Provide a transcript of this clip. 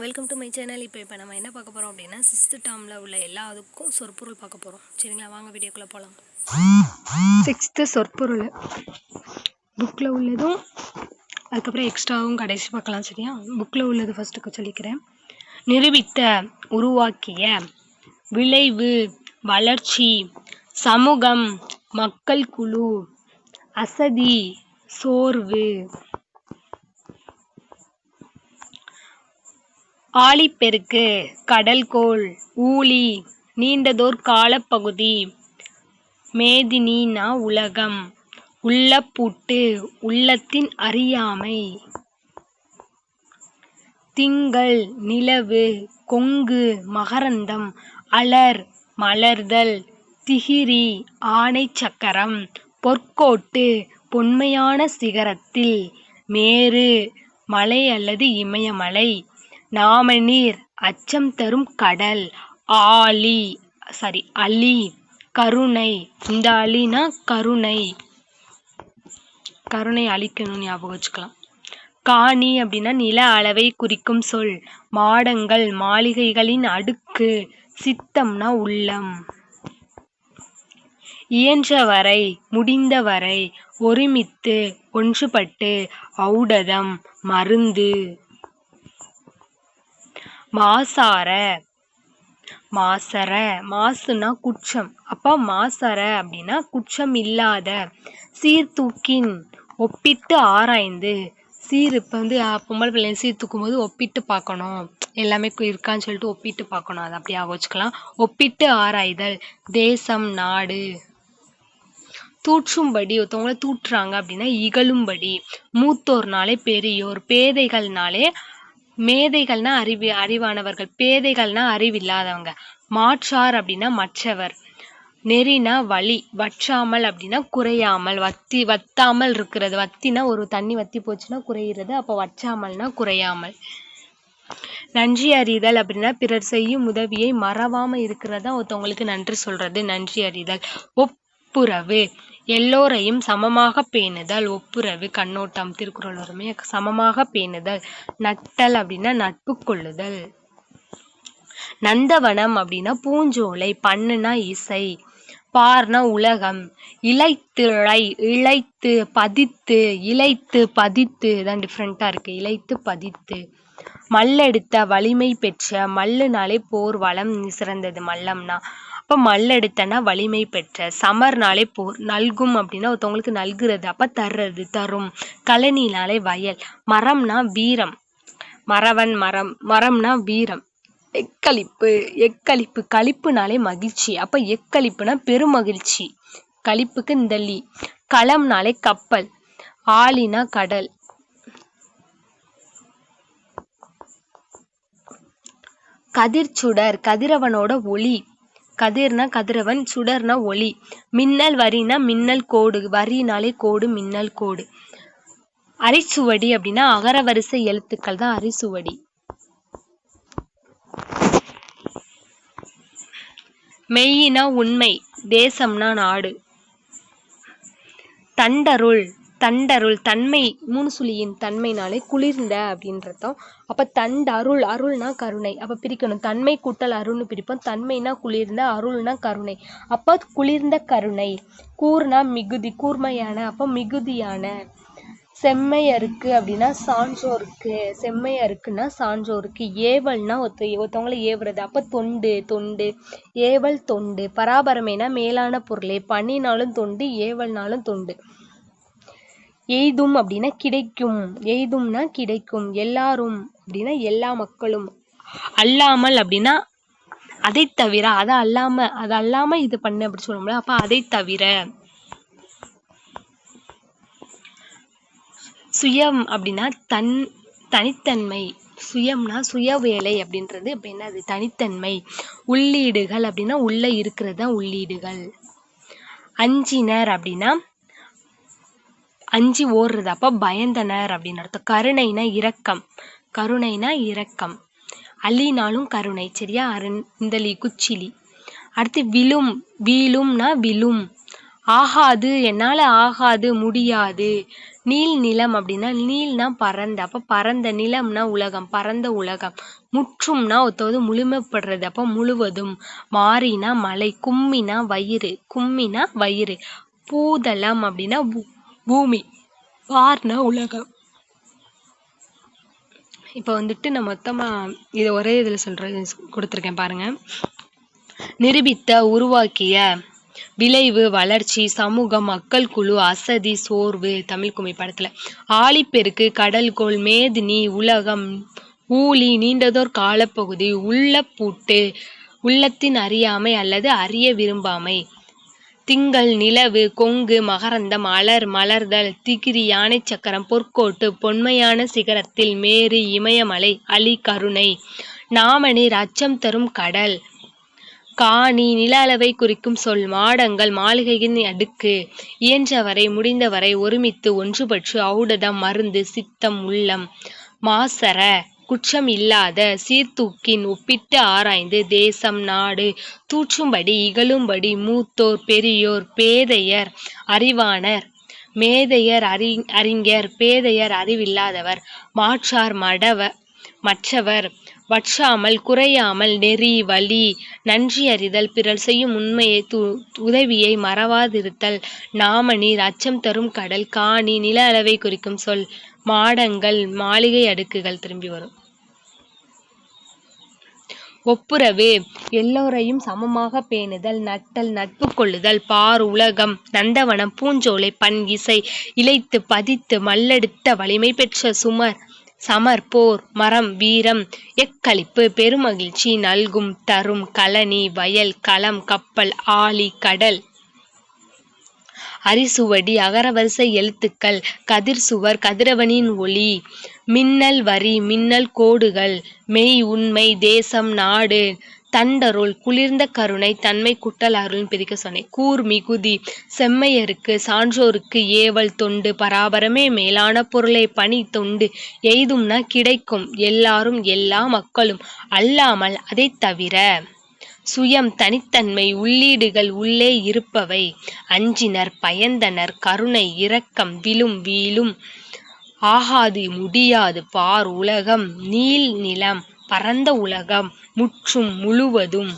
Welcome to my channel இப்போ இப்போ நம்ம என்ன பார்க்க போகிறோம் அப்படின்னா சிக்ஸ்த்து டேர்மில் உள்ள எல்லா அதுக்கும் சொற்பொருள் பார்க்க போகிறோம் சரிங்களா? வாங்க வீடியோக்குள்ளே போகலாம் சிக்ஸ்த்து சொற்பொருள். புக்கில் உள்ளதும் அதுக்கப்புறம் எக்ஸ்ட்ராவும் கடைசி பார்க்கலாம் சரியா? புக்கில் உள்ளது ஃபஸ்ட்டுக்கு சொல்லிக்கிறேன். நிரூபித்த உருவாக்கிய விளைவு வளர்ச்சி சமூகம் மக்கள் குழு அசதி சோர்வு ஆழிப்பெருக்கு கடல்கோள் ஊழி நீண்டதோர் காலப்பகுதி மேதினினா உலகம் உள்ளப்பூட்டு உள்ளத்தின் அறியாமை. திங்கள் நிலவு கொங்கு மகரந்தம் அலர் மலர்தல் திகிரி ஆணை சக்கரம் பொற்கோட்டு பொன்மையான சிகரத்தில் மேரு மலை அல்லது இமயமலை நாமநீர் அச்சம் தரும் கடல் ஆலி சாரி அலி கருணை. இந்த அலினா கருணை. கருணை அழிக்கணும் ஞாபகம் வச்சுக்கலாம். காணி அப்படின்னா நில அளவை குறிக்கும் சொல். மாடங்கள் மாளிகைகளின் அடுக்கு. சித்தம்னா உள்ளம். இயன்றவரை முடிந்தவரை ஒருமித்து ஒன்றுபட்டு ஔடதம் மருந்து. மாசார. மாசர. மாசுனா குற்றம். அப்போ மாசர அப்படின்னா குற்றம் இல்லாத. சீர்தூக்கின் ஒப்பிட்டு ஆராய்ந்து. சீர் இப்போ வந்து பொம்பளை பிள்ளைங்க சீர் தூக்கும்போது ஒப்பிட்டு பார்க்கணும். எல்லாமே இருக்கான்னு சொல்லிட்டு ஒப்பிட்டு பார்க்கணும். அதை அப்படியே வச்சுக்கலாம். ஒப்பிட்டு ஆராய்தல். தேசம் நாடு. தூற்றும்படி ஒருத்தவங்கள தூற்றுறாங்க அப்படின்னா இகழும்படி. மூத்தோர்னாலே பெரியோர். பேதைகள்னாலே மேதைகள்னா அறிவு அறிவானவர்கள். பேதைகள்னா அறிவில்லாதவங்க. மாற்றார் அப்படின்னா மற்றவர். நெறினா வழி வற்றாமல் அப்படின்னா குறையாமல். வத்தி வத்தாமல் இருக்கிறது. வத்தினா ஒரு தண்ணி வத்தி போச்சுன்னா குறையிறது. அப்போ வற்றாமல்னா குறையாமல். நன்றி அறிதல் அப்படின்னா பிறர் செய்யும் உதவியை மறவாம இருக்கிறதா ஒருத்தவங்களுக்கு நன்றி சொல்றது. நன்றி அறிதல். ஒப் ஒப்புரவு. எல்லோரையும் சமமாக பேணுதல் ஒப்புரவு கண்ணோட்டம் திருக்குறள் வருமே சமமாக பேணுதல். நட்டல் அப்படின்னா நட்பு கொள்ளுதல். நந்தவனம் அப்படின்னா பூஞ்சோலை பண்ணுனா இசை பார்னா உலகம் இலைத்திழை இழைத்து பதித்து இழைத்து பதித்து தான் டிஃப்ரெண்டா இருக்கு. இழைத்து பதித்து. மல்லெடுத்த வலிமை பெற்ற மல்லுனாலே போர் வளம் சிறந்தது மல்லம்னா அப்போ மல்லெடுத்தனா வலிமை பெற்ற சமர்னாலே போர் நல்கும் அப்படின்னா ஒருத்தவங்களுக்கு நல்குறது அப்போ தர்றது தரும். கழனினாலே வயல். மரம்னா வீரம். மறவன் மரம் மரம்னா வீரம். எக்களிப்பு எக்களிப்பு. களிப்புனாலே மகிழ்ச்சி. அப்போ எக்களிப்புனா பெருமகிழ்ச்சி. களிப்புக்கு இந்த லீ களம்னாலே கப்பல். ஆளினா கடல். கதிர்ச்சுடர் கதிரவனோட ஒளி. கதிர்னா கதிரவன் சுடர்னா ஒளி. மின்னல் வரினா மின்னல் கோடு வரினாலே கோடு மின்னல் கோடு. அரிசுவடி அப்படின்னா அகரவரிசை எழுத்துக்கள் தான் அரிசுவடி மெய்யினா உண்மை தேசம்னா நாடு. தண்டருள் தண்டருள் தன்மை மூணு சுழியின் தன்மைனாலே குளிர்ந்த அப்படின்றதும் அப்ப தண்டருள் அருள்னா கருணை. அப்ப பிரிக்கணும். தன்மை கூட்டல் அருள்னு பிரிப்போம். தன்மைனா குளிர்ந்த அருள்னா கருணை. அப்ப குளிர்ந்த கருணை. கூர்னா மிகுதி கூர்மையான. அப்ப மிகுதியான. செம்மையருக்கு அப்படின்னா சான்றோருக்கு. செம்மையருக்குன்னா சான்றோருக்கு. ஏவல்னா ஒருத்த ஒருத்தவங்களை ஏவுறது. அப்போ தொண்டு தொண்டு. ஏவல் தொண்டு. பராபரமைனா மேலான பொருளே. பண்ணினாலும் தொண்டு ஏவல்னாலும் தொண்டு. எய்தும் அப்படின்னா கிடைக்கும். எய்தும்னா கிடைக்கும். எல்லாரும் அப்படின்னா எல்லா மக்களும். அல்லாமல் அப்படின்னா அதை தவிர அதை அல்லாம அது அல்லாம இது பண்ணு அப்படி சொல்லுவோம்ல அப்ப அதை தவிர. சுயம் அப்படின்னா தன் தனித்தன்மை. சுயம்னா சுய வேலை அப்படின்றது இப்ப என்னது? தனித்தன்மை. உள்ளீடுகள் அப்படின்னா உள்ள இருக்கிறது தான் உள்ளீடுகள். அஞ்சினர் அப்படின்னா அஞ்சி ஓடுறது. அப்போ பயந்தனர் அப்படின்னு அர்த்தம். கருணைனா இரக்கம். கருணைனா இரக்கம். அலினாலும் கருணை. சரியா? அருண் இந்தலி குச்சிலி. அடுத்து விழும். வீழும்னா விழும். ஆகாது. என்னால் ஆகாது. முடியாது. நீல் நிலம் அப்படின்னா நீல்னா பறந்த. அப்போ பறந்த நிலம்னா உலகம். பறந்த உலகம். முற்றும்னா ஒத்தவது முழுமைப்படுறது. அப்போ முழுவதும். மாறினா மலை. கும்மினா வயிறு. கும்மினா வயிறு. பூதளம் அப்படின்னா பூமி வார்னா உலகம். இப்போ வந்துட்டு நான் மொத்தமாக இதை ஒரே இதில் சொல்கிறேன் கொடுத்துருக்கேன் பாருங்கள் நிரூபித்த உருவாக்கிய விளைவு வளர்ச்சி சமூகம் மக்கள் குழு அசதி சோர்வு தமிழ் கும்மி படத்தில். ஆழிப்பெருக்கு கடல்கோள் மேதினி உலகம் ஊழி நீண்டதோர் காலப்பகுதி உள்ள பூட்டு உள்ளத்தின் அறியாமை அல்லது அறிய விரும்பாமை. திங்கள் நிலவு கொங்கு மகரந்தம் அலர் மலர்தல் திகிரி யானை சக்கரம் பொற்கோட்டு பொன்மையான சிகரத்தில் மேரு இமயமலை அலி கருணை. நாமநீர் அச்சம் தரும் கடல். காணி நில அளவை குறிக்கும் சொல் மாடங்கள் மாளிகையின் அடுக்கு. இயன்றவரை முடிந்தவரை ஒருமித்து ஒன்றுபற்று ஔடதம் மருந்து சித்தம் உள்ளம். மாசர குற்றம் இல்லாத சீர்தூக்கின் ஒப்பிட்டு ஆராய்ந்து தேசம் நாடு தூற்றும்படி இகழும்படி மூத்தோர் பெரியோர் பேதையர் அறிவானர். மேதையர் அறி அறிஞர் பேதையர் அறிவில்லாதவர் மாற்றார் மடவ மற்றவர் வற்றாமல் குறையாமல் நெறி வழி நன்றி அறிதல் பிறர் செய்யும் உண்மையை து உதவியை மறவாதிருத்தல் நாமநீர் அச்சம் தரும் கடல் காணி நில அளவை குறிக்கும் சொல் மாடங்கள் மாளிகை அடுக்குகள் திரும்பி வரும். ஒப்புரவு. எல்லோரையும் சமமாக பேணுதல் நட்டல் நட்பு கொள்ளுதல் பார் உலகம் நந்தவனம் பூஞ்சோலை பண் இசை இழைத்து பதித்து மல்லெடுத்த வலிமை பெற்ற சுமர் சமர் போர் மரம் வீரம் எக்களிப்பு பெருமகிழ்ச்சி நல்கும் தரும் கழனி வயல் களம் கப்பல் ஆழி கடல் அரிசுவடி அகரவரிசை எழுத்துக்கள் கதிர் சுவர் கதிரவனின் ஒளி மின்னல் வரி மின்னல் கோடுகள் மெய் உண்மை தேசம் நாடு தண்டருள் குளிர்ந்த கருணை தன்மை குட்டல் அருள்னு பிரிக்க சொன்னேன். கூர் மிகுதி செம்மையருக்கு சான்றோருக்கு ஏவல் தொண்டு பராபரமே மேலான பொருளை பணி தொண்டு எய்தும்னா கிடைக்கும். எல்லாரும் எல்லா மக்களும் அல்லாமல் அதைத் தவிர சுயம் தனித்தன்மை உள்ளீடுகள் உள்ளே இருப்பவை. அஞ்சினர் பயந்தனர் கருணை இரக்கம் விழும் வீழும். ஆகாது முடியாது பார் உலகம் நீள் நிலம் பரந்த உலகம் முற்றும் முழுவதும்.